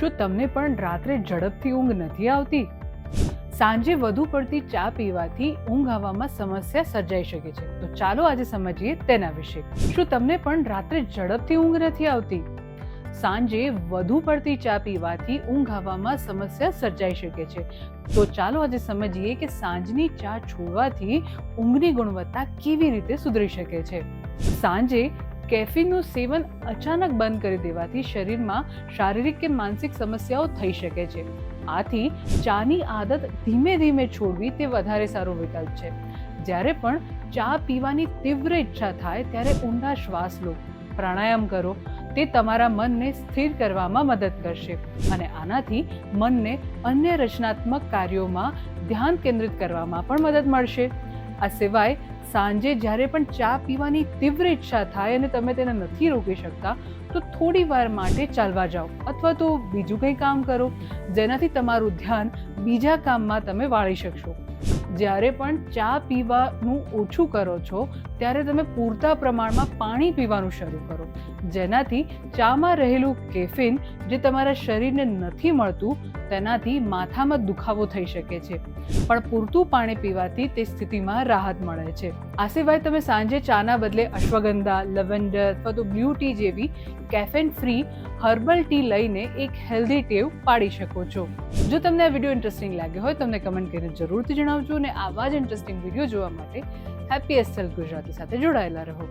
શું તમને પણ રાત્રે ઝડપથી ઊંઘ નથી આવતી? સાંજે વધુ પડતી ચા પીવાથી ઊંઘ આવવામાં સમસ્યા સર્જાઈ શકે છે. તો ચાલો આજે સમજીએ તેના વિશે. શું તમને પણ રાત્રે ઝડપથી ઊંઘ નથી આવતી? સાંજે વધુ પડતી ચા પીવાથી ઊંઘ આવવામાં સમસ્યા સર્જાઈ શકે છે. તો ચાલો આજે સમજીએ કે સાંજની ચા છોડવાથી ઊંઘની ગુણવત્તા કેવી રીતે સુધરી શકે છે. સાંજે કેફીનનું સેવન અચાનક બંધ કરી દેવાથી શરીરમાં શારીરિક કે માનસિક સમસ્યાઓ થઈ શકે છે. આથી ચાની આદત ધીમે ધીમે છોડવી તે વધારે સારો વિકલ્પ છે. જ્યારે પણ ચા પીવાની તીવ્ર ઈચ્છા થાય ત્યારે ઊંડા શ્વાસ લો, પ્રાણાયામ કરો. તે તમારા મનને સ્થિર કરવામાં મદદ કરશે અને આનાથી મનને અન્ય રચનાત્મક કાર્યોમાં ધ્યાન કેન્દ્રિત કરવામાં પણ મદદ મળશે. આ સિવાય સાંજે જ્યારે પણ ચા પીવાની તીવ્ર ઈચ્છા થાય અને તમે તેને નથી રોકી શકતા, તો થોડી વાર માટે ચાલવા જાઓ અથવા તો બીજું કંઈ કામ કરો જેનાથી તમારું ધ્યાન બીજા કામમાં તમે વાળી શકશો. જ્યારે પણ ચા પીવાનું ઓછું કરો છો, ત્યારે તમે પૂરતા પ્રમાણમાં પાણી પીવાનું શરૂ કરો, જેનાથી ચામાં રહેલું કેફીન જે તમારા શરીરને નથી મળતું તેનાથી માથામાં દુખાવો થઈ શકે છે. પણ પૂરતું પાણી પીવાથી તે સ્થિતિમાં રાહત મળે છે. આ સિવાય તમે સાંજે ચાના બદલે અશ્વગંધા લવેન્ડર અથવા તો બ્લુ ટી જેવી કેફેન ફ્રી હર્બલ ટી લઈને એક હેલ્ધી ટેવ પાડી શકો છો. જો તમને આ વીડિયો ઇન્ટરેસ્ટિંગ લાગ્યો હોય તમને કમેન્ટ કરીને જરૂરથી જણાવજો અને આવા જ ઇન્ટરેસ્ટિંગ વીડિયો જોવા માટે હેપી એસ્ટલ ગુજરાતી સાથે જોડાયેલા રહો.